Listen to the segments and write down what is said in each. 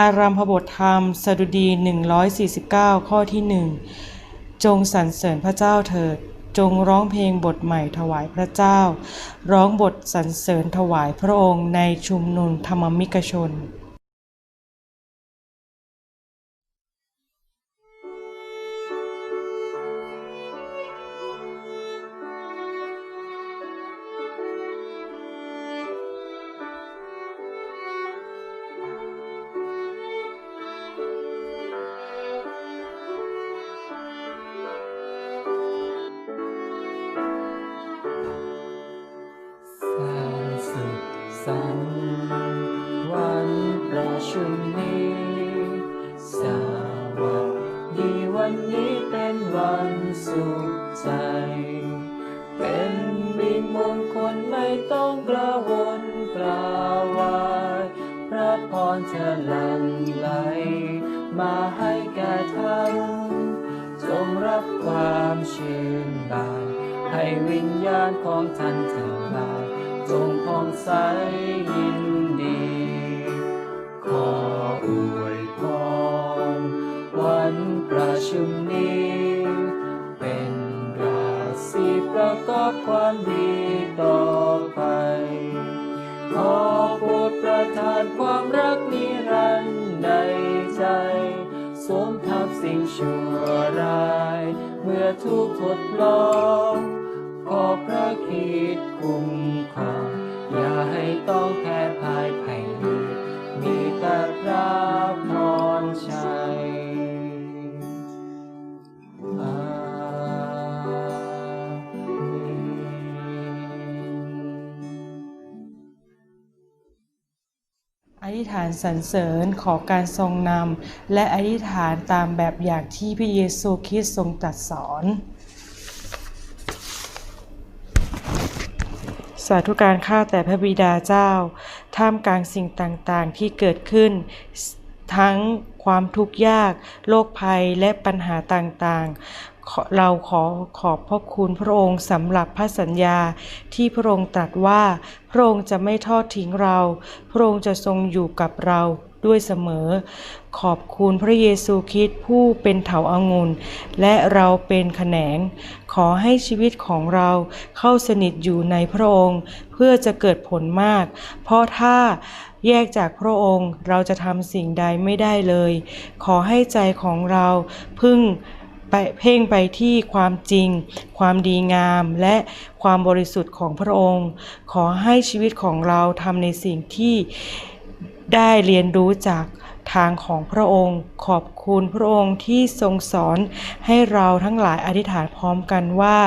อารัมพบทธรรมสดุดี 149 ข้อที่หนึ่งจงสรรเสริญพระเจ้าเถิด จงร้องเพลงบทใหม่ถวายพระเจ้า ร้องบทสรรเสริญถวายพระองค์ในชุมนุมธรรมมิกชน ความชื่นบานให้วิญญาณของท่านทั้งหลายจงผ่องใสยินดี ขออวยพรวันประชุมนี้ เป็นราศีประกอบความดีต่อไป ขอโปรดประทานความรักนิรันดร์ในใจ สวมทับสิ่งชั่วร้าย มื่อทุกข์ทดลองขอพระคิดคุ้มครองอย่าให้ต้องแพ้พ่าย ฐานสรรเสริญขอการทรงนำ และอธิษฐานตามแบบอย่างที่พระเยซูคริสต์ทรงตรัสสอน สาธุการข้าแต่พระบิดาเจ้า ท่ามกลางสิ่งต่างๆที่เกิดขึ้น ทั้งความทุกข์ยาก โรคภัยและปัญหาต่างๆ เราขอขอบพระคุณพระองค์สำหรับพระสัญญาที่พระองค์ตรัสว่า พระองค์จะไม่ทอดทิ้งเรา พระองค์จะทรงอยู่กับเราด้วยเสมอ ขอบคุณพระเยซูคริสต์ผู้เป็นเถาอางุ่นและเราเป็นแขนง ขอให้ชีวิตของเราเข้าสนิทอยู่ในพระองค์ เพื่อจะเกิดผลมาก เพราะถ้าแยกจากพระองค์เราจะทำสิ่งใดไม่ได้เลย ขอให้ใจของเราพึ่ง ไปเพ่งไปที่ความจริง ความดีงาม และความบริสุทธิ์ของพระองค์ ขอให้ชีวิตของเราทำในสิ่งที่ได้เรียนรู้จากทางของพระองค์ ขอบคุณพระองค์ที่ทรงสอนให้เราทั้งหลายอธิษฐานพร้อมกันว่า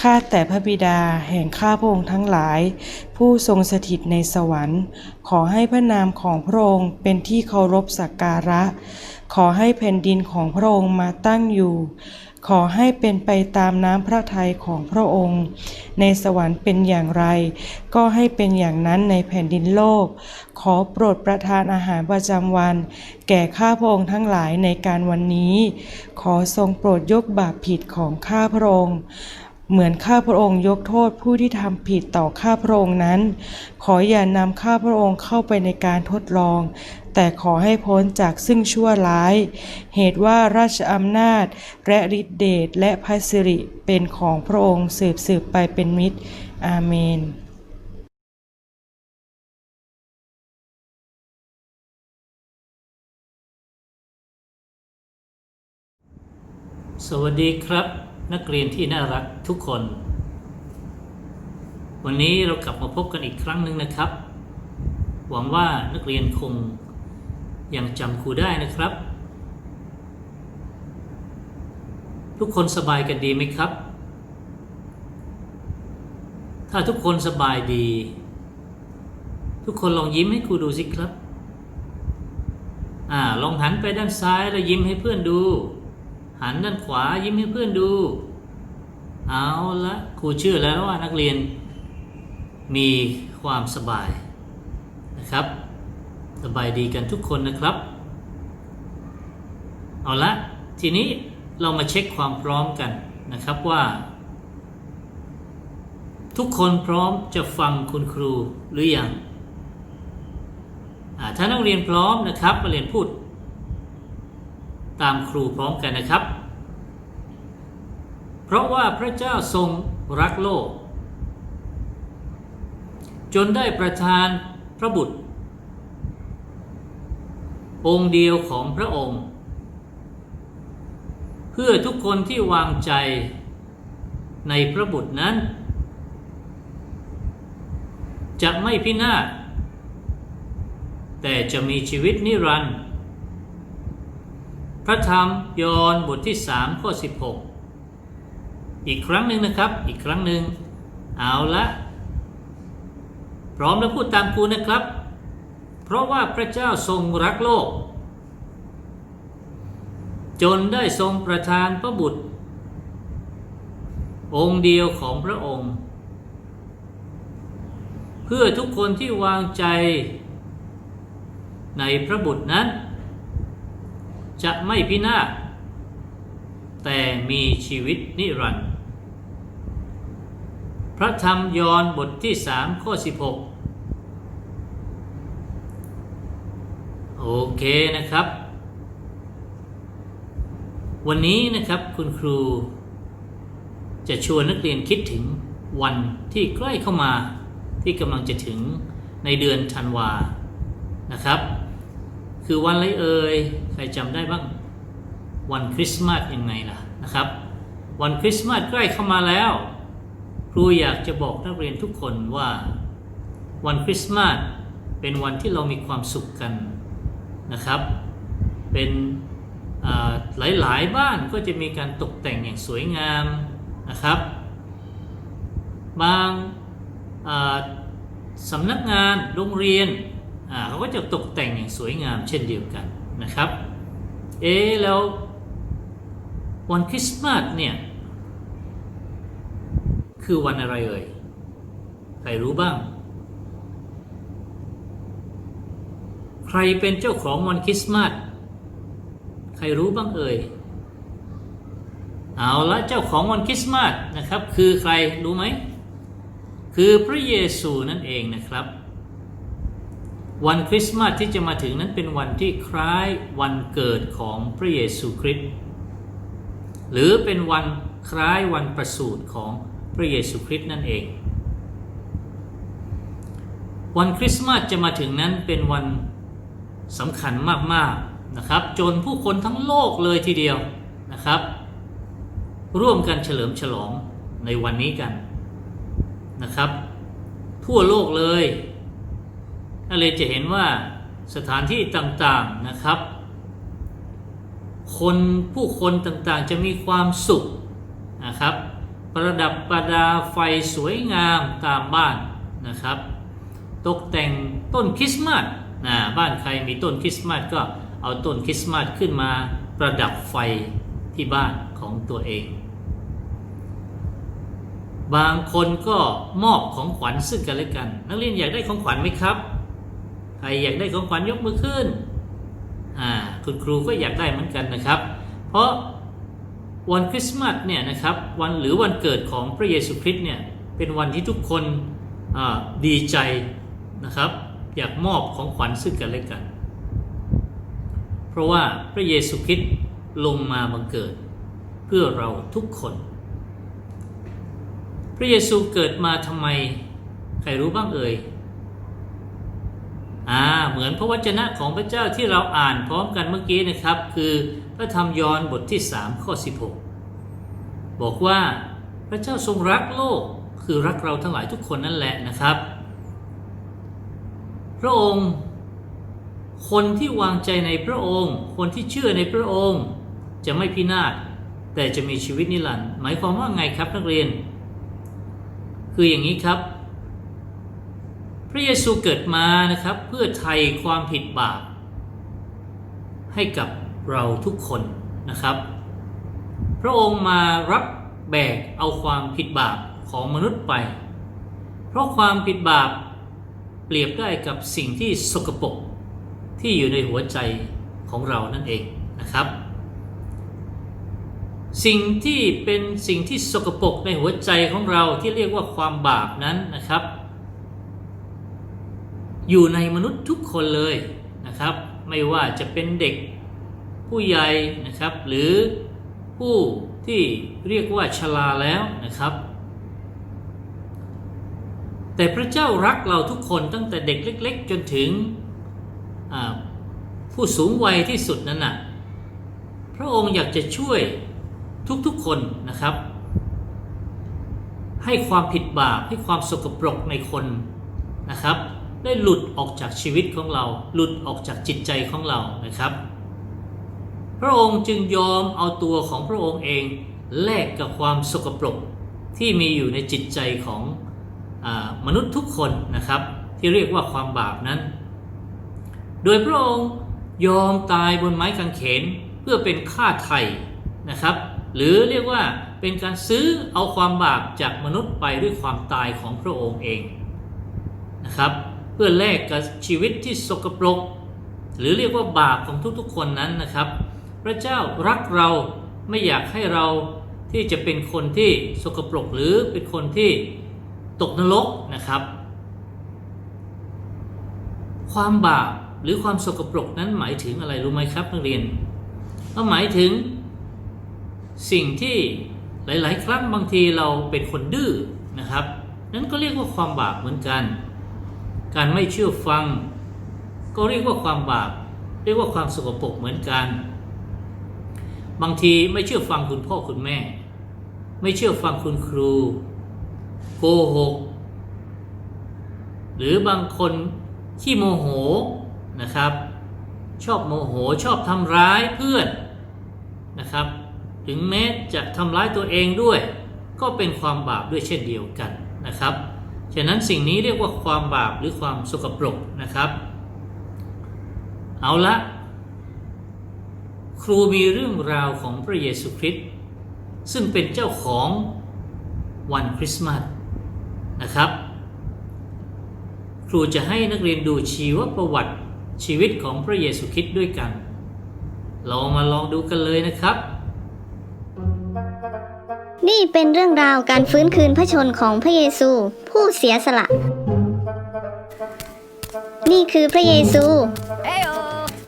ข้าแต่พระบิดาแห่งข้าพระองค์ทั้งหลาย ผู้ทรงสถิตในสวรรค์ ขอให้พระนามของพระองค์เป็นที่เคารพสักการะ ขอให้แผ่นดินของพระองค์มาตั้งอยู่ ขอให้เป็นไปตามน้ำพระทัยของพระองค์ ในสวรรค์เป็นอย่างไร ก็ให้เป็นอย่างนั้นในแผ่นดินโลก ขอโปรดประทานอาหารประจำวัน แก่ข้าพระองค์ทั้งหลายในการวันนี้ ขอทรงโปรดยกบาปผิดของข้าพระองค์ เหมือนข้าพระองค์ยกโทษผู้ที่ทำผิดต่อข้าพระองค์นั้น ขออย่านำข้าพระองค์เข้าไปในการทดลอง แต่ขอให้พ้นจากซึ่งชั่วร้าย เหตุว่าราชอำนาจ และฤทธิเดชและพระสิริเป็นของพระองค์สืบสืบไปเป็นมิตร อาเมนสวัสดีครับ นักเรียนที่น่ารักทุกคน วันนี้เรากลับมาพบกันอีกครั้งหนึ่งนะครับ หวังว่านักเรียนคงยังจำครูได้นะครับ ทุกคนสบายกันดีไหมครับ ถ้าทุกคนสบายดี ทุกคนลองยิ้มให้ครูดูสิครับ อ่า ลองหันไปด้านซ้ายแล้วยิ้มให้เพื่อนดู หันด้านขวายิ้มให้เพื่อนดู เอาละครูเชื่อแล้วว่านักเรียนมีความสบายนะครับ สบายดีกันทุกคนนะครับ เอาละทีนี้เรามาเช็คความพร้อมกันนะครับว่า ทุกคนพร้อมจะฟังคุณครูหรือยังถ้านักเรียนพร้อมนะครับมาเรียนพูด ตามครูพร้อมกันนะครับ เพราะว่าพระเจ้าทรงรักโลก จนได้ประทานพระบุตร องค์เดียวของพระองค์ เพื่อทุกคนที่วางใจในพระบุตรนั้น จะไม่พินาศแต่จะมีชีวิตนิรันดร์ พระธรรมยอห์นบทที่3ข้อ16 อีกครั้งหนึ่งนะครับ อีกครั้งหนึ่งเอาละพร้อมแล้วพูดตามครูนะครับ เพราะว่าพระเจ้าทรงรักโลก จนได้ทรงประทานพระบุตร องค์เดียวของพระองค์ เพื่อทุกคนที่วางใจในพระบุตรนั้น จะไม่พินาศแต่มีชีวิตนิรันดร์พระธรรมยอห์นบทที่3ข้อ16โอเคนะครับ วันนี้นะครับคุณครู จะชวนนักเรียนคิดถึงวันที่ใกล้เข้ามาที่กำลังจะถึงในเดือนธันวานะครับ คือวันอะไรเอ่ยใครจำได้บ้าง วันคริสต์มาสยังไงล่ะนะครับ วันคริสต์มาสใกล้เข้ามาแล้ว ครูอยากจะบอกนักเรียนทุกคนว่า วันคริสต์มาสเป็นวันที่เรามีความสุขกันนะครับ เป็นหลายหลายๆบ้านก็จะมีการตกแต่งอย่างสวยงามนะครับ บางาสำนักงานโรงเรียน เขาก็จะตกแต่งอย่างสวยงามเช่นเดียวกันนะครับ เอ๊แล้ววันคริสต์มาสเนี่ย คือวันอะไรเอ่ย ใครรู้บ้าง ใครเป็นเจ้าของวันคริสต์มาส ใครรู้บ้างเอ่ย เอาละเจ้าของวันคริสต์มาสนะครับ คือใครรู้ไหม คือพระเยซูนั่นเองนะครับ วันคริสต์มาสที่จะมาถึงนั้นเป็นวันที่คล้ายวันเกิดของพระเยซูคริสต์หรือเป็นวันคล้ายวันประสูติของพระเยซูคริสต์นั่นเอง วันคริสต์มาสจะมาถึงนั้นเป็นวันสำคัญมากๆนะครับ จนผู้คนทั้งโลกเลยทีเดียวนะครับ ร่วมกันเฉลิมฉลองในวันนี้กันนะครับ ทั่วโลกเลย นั่นเลยจะเห็นว่าสถานที่ต่างๆนะครับ คนผู้คนต่างๆจะมีความสุขนะครับ ประดับประดาไฟสวยงามตามบ้านนะครับ ตกแต่งต้นคริสต์มาสนะบ้านใครมีต้นคริสต์มาสก็เอาต้นคริสต์มาสขึ้นมาประดับไฟที่บ้านของตัวเอง บางคนก็มอบของขวัญซึ่งกันและกัน นักเรียนอยากได้ของขวัญไหมครับ รอยากได้ของขวัญยกมือขึ้นอ่าคุณครูก็อยากได้เหมือนกันนะครับ เพราะวันคริสต์มาสเนี่ยนะครับวันหรือวันเกิดของพระเยซูคริสต์เนี่ยเป็นวันที่ทุกคนอ่าดีใจนะครับ อยากมอบของขวัญซึ่งกันและกัน เพราะว่าพระเยซูคริสต์ลงมาบังเกิด เพื่อเราทุกคน พระเยซูเกิดมาทำไม ใครรู้บ้างเอ่ย อ่าเหมือนพระวจนะของพระเจ้าที่เราอ่านพร้อมกันเมื่อกี้นะครับ คือพระธรรมยอห์นบทที่ 3 ข้อ 16 บอกว่าพระเจ้าทรงรักโลกคือรักเราทั้งหลายทุกคนนั่นแหละนะครับ พระองค์คนที่วางใจในพระองค์ คนที่เชื่อในพระองค์ จะไม่พินาศแต่จะมีชีวิตนิรันดร์หมายความว่าไงครับนักเรียน คืออย่างนี้ครับ ระเยซูเกิดมานะครับเพื่อไถ่ความผิดบาปให้กับเราทุกคนนะครับ พระองค์มารับแบกเอาความผิดบาปของมนุษย์ไป เพราะความผิดบาปเปรียบได้กับสิ่งที่สกปรกที่อยู่ในหัวใจของเรานั่นเองนะครับ สิ่งที่เป็นสิ่งที่สกปรกในหัวใจของเราที่เรียกว่าความบาปนั้นนะครับ อยู่ในมนุษย์ทุกคนเลยนะครับ ไม่ว่าจะเป็นเด็กผู้ใหญ่นะครับ หรือผู้ที่เรียกว่าชราแล้วนะครับ แต่พระเจ้ารักเราทุกคนตั้งแต่เด็กเล็ก ๆ จนถึงผู้สูงวัยที่สุดนั้นน่ะพระองค์อยากจะช่วยทุกๆคนนะครับ ให้ความผิดบาปให้ความสกปรกในคนนะครับ ได้หลุดออกจากชีวิตของเรา หลุดออกจากจิตใจของเรานะครับ พระองค์จึงยอมเอาตัวของพระองค์เองแลกกับความสกปรกที่มีอยู่ในจิตใจของอมนุษย์ทุกคนนะครับ ที่เรียกว่าความบาปนั้น โดยพระองค์ยอมตายบนไม้กางเขนเพื่อเป็นค่าไถ่นะครับ หรือเรียกว่าเป็นการซื้อเอาความบาปจากมนุษย์ไปด้วยความตายของพระองค์เองนะครับ เพื่อแลกกับชีวิตที่สกปรก หรือเรียกว่าบาปของทุกๆคนนั้นนะครับ พระเจ้ารักเราไม่อยากให้เราที่จะเป็นคนที่สกปรกหรือเป็นคนที่ตกนรกนะครับ ความบาปหรือความสกปรกนั้นหมายถึงอะไรรู้ไหมครับนักเรียนก็หมายถึงสิ่งที่หลาย ๆ ครั้งบางทีเราเป็นคนดื้อนะครับ นั้นก็เรียกว่าความบาปเหมือนกัน การไม่เชื่อฟัง ก็เรียกว่าความบาป เรียกว่าความสกปรกเหมือนกัน บางทีไม่เชื่อฟังคุณพ่อคุณแม่ ไม่เชื่อฟังคุณครู โกหก หรือบางคนขี้โมโหนะครับ ชอบโมโหชอบทำร้ายเพื่อนนะครับ ถึงแม้จะทำร้ายตัวเองด้วย ก็เป็นความบาปด้วยเช่นเดียวกันนะครับ ฉะนั้นสิ่งนี้เรียกว่าความบาปหรือความสกปรกนะครับ เอาละครูมีเรื่องราวของพระเยซูคริสต์ซึ่งเป็นเจ้าของวันคริสต์มาสนะครับ ครูจะให้นักเรียนดูชีวประวัติชีวิตของพระเยซูคริสต์ด้วยกัน เรามาลองดูกันเลยนะครับ นี่เป็นเรื่องราวการฟื้นคืนพระชนของพระเยซู ผู้เสียสละ นี่คือพระเยซู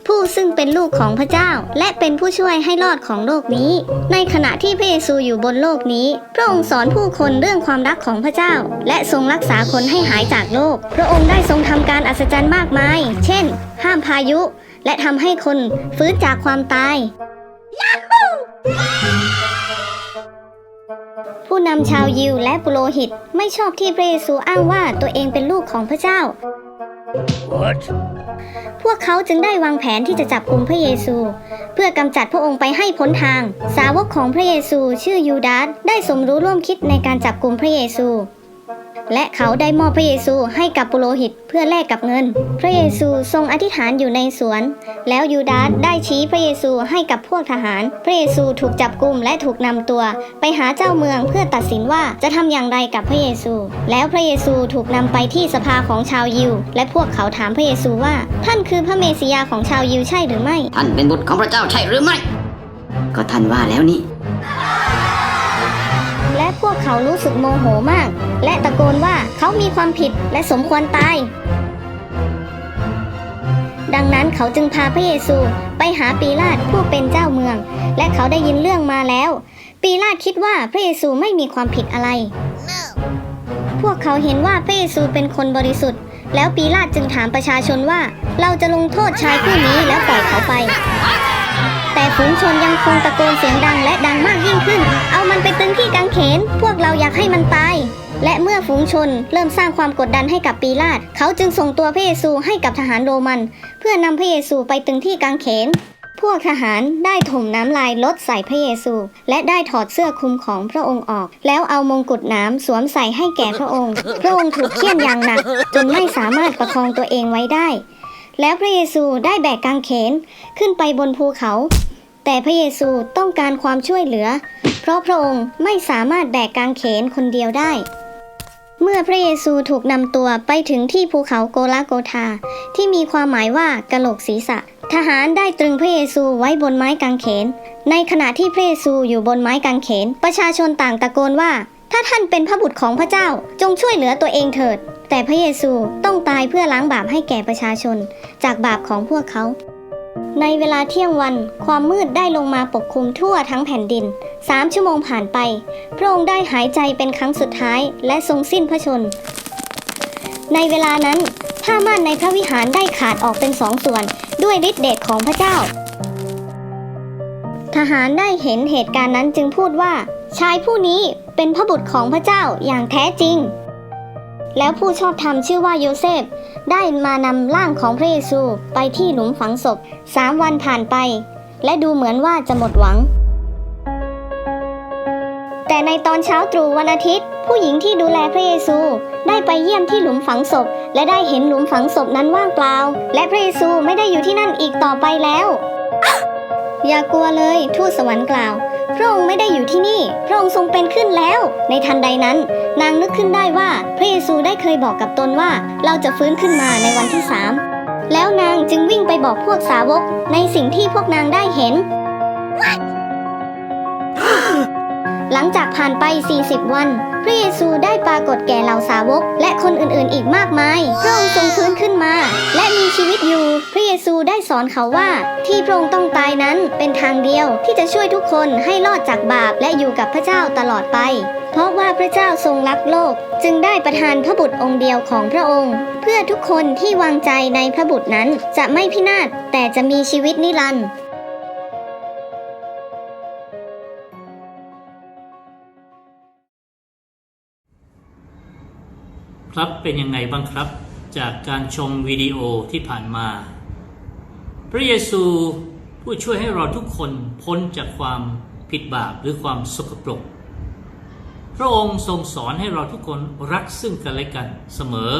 ผู้ซึ่งเป็นลูกของพระเจ้า และเป็นผู้ช่วยให้รอดของโลกนี้ ในขณะที่พระเยซูอยู่บนโลกนี้ พระองค์สอนผู้คนเรื่องความรักของพระเจ้า และทรงรักษาคนให้หายจากโรคพระองค์ได้ทรงทำการอัศจรรย์มากมาย เช่น ห้ามพายุ และทำให้คนฟื้นจากความตาย ผู้นำชาวยิวและปุโรหิตไม่ชอบที่พระเยซูอ้างว่าตัวเองเป็นลูกของพระเจ้าพวกเขาจึงได้วางแผนที่จะจับกลุ่มพระเยซู เพื่อกำจัดพระองค์ไปให้พ้นทาง สาวกของพระเยซูชื่อยูดาสได้สมรู้ร่วมคิดในการจับกลุ่มพระเยซู และเขาได้มอบพระเยซูให้กับปุโรหิตเพื่อแลกกับเงิน พระเยซูทรงอธิษฐานอยู่ในสวน แล้วยูดาสได้ชี้พระเยซูให้กับพวกทหาร พระเยซูถูกจับกุมและถูกนำตัว ไปหาเจ้าเมืองเพื่อตัดสินว่าจะทำอย่างไรกับพระเยซู แล้วพระเยซูถูกนำไปที่สภาของชาวยิว และพวกเขาถามพระเยซูว่า ท่านคือพระเมสสิยาของชาวยิวใช่หรือไม่ ท่านเป็นบุตรของพระเจ้าใช่หรือไม่ ก็ท่านว่าแล้วนี่และพวกเขารู้สึกโมโหมาก และตะโกนว่าเขามีความผิดและสมควรตาย ดังนั้นเขาจึงพาพระเยซูไปหาปีลาตผู้เป็นเจ้าเมือง และเขาได้ยินเรื่องมาแล้ว ปีลาตคิดว่าพระเยซูไม่มีความผิดอะไรพวกเขาเห็นว่าพระเยซูเป็นคนบริสุทธิ์ แล้วปีลาตจึงถามประชาชนว่า เราจะลงโทษชายผู้นี้แล้วปล่อยเขาไป แต่ฝูงชนยังคงตะโกนเสียงดังและดังมากยิ่งขึ้น เอามันไปตึงที่กางเขน พวกเราอยากให้มันตาย และเมื่อฝูงชนเริ่มสร้างความกดดันให้กับปีลาตเขาจึงส่งตัวพระเยซูให้กับทหารโรมัน เพื่อนำพระเยซูไปตึงที่กางเขน พวกทหารได้ถมน้ำลายลดใส่พระเยซู และได้ถอดเสื้อคลุมของพระองค์ออก แล้วเอามงกุฎน้ำสวมใส่ให้แก่พระองค์ พระองค์ถูกเคี่ยนอย่างหนัก จนไม่สามารถประคองตัวเองไว้ได้ แล้วพระเยซูได้แบกกางเขนขึ้นไปบนภูเขา แต่พระเยซูต้องการความช่วยเหลือ เพราะพระองค์ไม่สามารถแบกกางเขนคนเดียวได้ เมื่อพระเยซูถูกนำตัวไปถึงที่ภูเขาโกลาโกธาที่มีความหมายว่ากะโหลกศีรษะ ทหารได้ตรึงพระเยซูไว้บนไม้กางเขน ในขณะที่พระเยซูอยู่บนไม้กางเขน ประชาชนต่างตะโกนว่า ถ้าท่านเป็นพระบุตรของพระเจ้าจงช่วยเหลือตัวเองเถิด แต่พระเยซูต้องตายเพื่อล้างบาปให้แก่ประชาชน จากบาปของพวกเขา ในเวลาเที่ยงวันความมืดได้ลงมาปกคลุมทั่วทั้งแผ่นดินสามชั่วโมงผ่านไป พระองค์ได้หายใจเป็นครั้งสุดท้ายและทรงสิ้นพระชน ในเวลานั้นผ้าม่านในพระวิหารได้ขาดออกเป็นสองส่วน ด้วยฤทธิเดชของพระเจ้า ทหารได้เห็นเหตุการณ์นั้นจึงพูดว่า ชายผู้นี้เป็นพระบุตรของพระเจ้าอย่างแท้จริง แล้วผู้ชอบธรรมชื่อว่าโยเซฟ ได้มานำร่างของพระเยซูไปที่หลุมฝังศพสามวันผ่านไป และดูเหมือนว่าจะหมดหวัง แต่ในตอนเช้าตรู่วันอาทิตย์ ผู้หญิงที่ดูแลพระเยซูได้ไปเยี่ยมที่หลุมฝังศพ และได้เห็นหลุมฝังศพนั้นว่างเปล่า และพระเยซูไม่ได้อยู่ที่นั่นอีกต่อไปแล้ว อย่ากลัวเลย ทูตสวรรค์กล่าว พระองค์ไม่ได้อยู่ที่นี่ พระองค์ทรงเป็นขึ้นแล้ว ในทันใดนั้น นางนึกขึ้นได้ว่าพระเยซูได้เคยบอกกับตนว่า เราจะฟื้นขึ้นมาในวันที่สามแล้วนางจึงวิ่งไปบอกพวกสาวกในสิ่งที่พวกนางได้เห็น หลังจากผ่านไป 40 วัน พระเยซูได้ปรากฏแก่เหล่าสาวก และคนอื่นๆ อีกมากมาย พระองค์ทรงฟื้นขึ้นมา และมีชีวิตอยู่ พระเยซูได้สอนเขาว่า ที่พระองค์ต้องตายนั้นเป็นทางเดียวที่จะช่วยทุกคนให้รอดจากบาปและอยู่กับพระเจ้าตลอดไป เพราะว่าพระเจ้าทรงรักโลก จึงได้ประทานพระบุตรองค์เดียวของพระองค์ เพื่อทุกคนที่วางใจในพระบุตรนั้นจะไม่พินาศแต่จะมีชีวิตนิรันดร์ ครับเป็นยังไงบ้างครับ จากการชมวิดีโอที่ผ่านมา พระเยซูผู้ช่วยให้เราทุกคนพ้นจากความผิดบาปหรือความสกปรก พระองค์ทรงสอนให้เราทุกคนรักซึ่งกันและกันเสมอ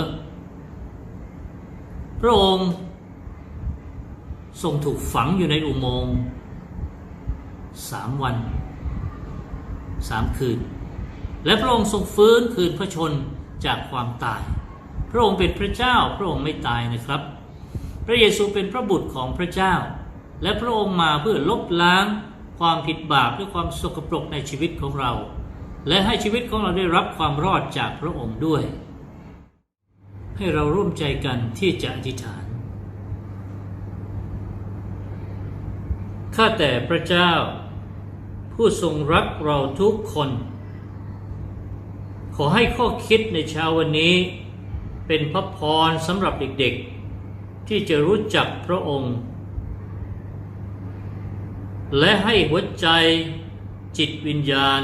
พระองค์ทรงถูกฝังอยู่ในอุโมงค์สามวันสามคืน และพระองค์ทรงฟื้นคืนพระชน จากความตาย พระองค์เป็นพระเจ้าพระองค์ไม่ตายนะครับ พระเยซูเป็นพระบุตรของพระเจ้า และพระองค์มาเพื่อลบล้างความผิดบาปและความสกปรกในชีวิตของเรา และให้ชีวิตของเราได้รับความรอดจากพระองค์ด้วย ให้เราร่วมใจกันที่จะอธิษฐานข้าแต่พระเจ้า ผู้ทรงรักเราทุกคน ขอให้ข้อคิดในเช้าวันนี้ เป็นพระพรสำหรับเด็กๆ ที่จะรู้จักพระองค์ และให้หัวใจจิตวิญญาณ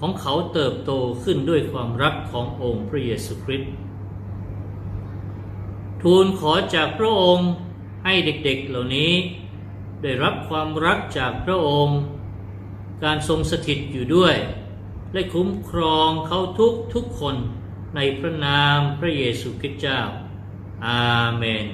ของเขาเติบโตขึ้นด้วยความรักขององค์พระเยซูคริสต์ทูลขอจากพระองค์ให้เด็กๆเหล่านี้ ได้รับความรักจากพระองค์ การทรงสถิตอยู่ด้วย และคุ้มครองเขาทุกทุกคนในพระนามพระเยซูคริสต์เจ้า อาเมน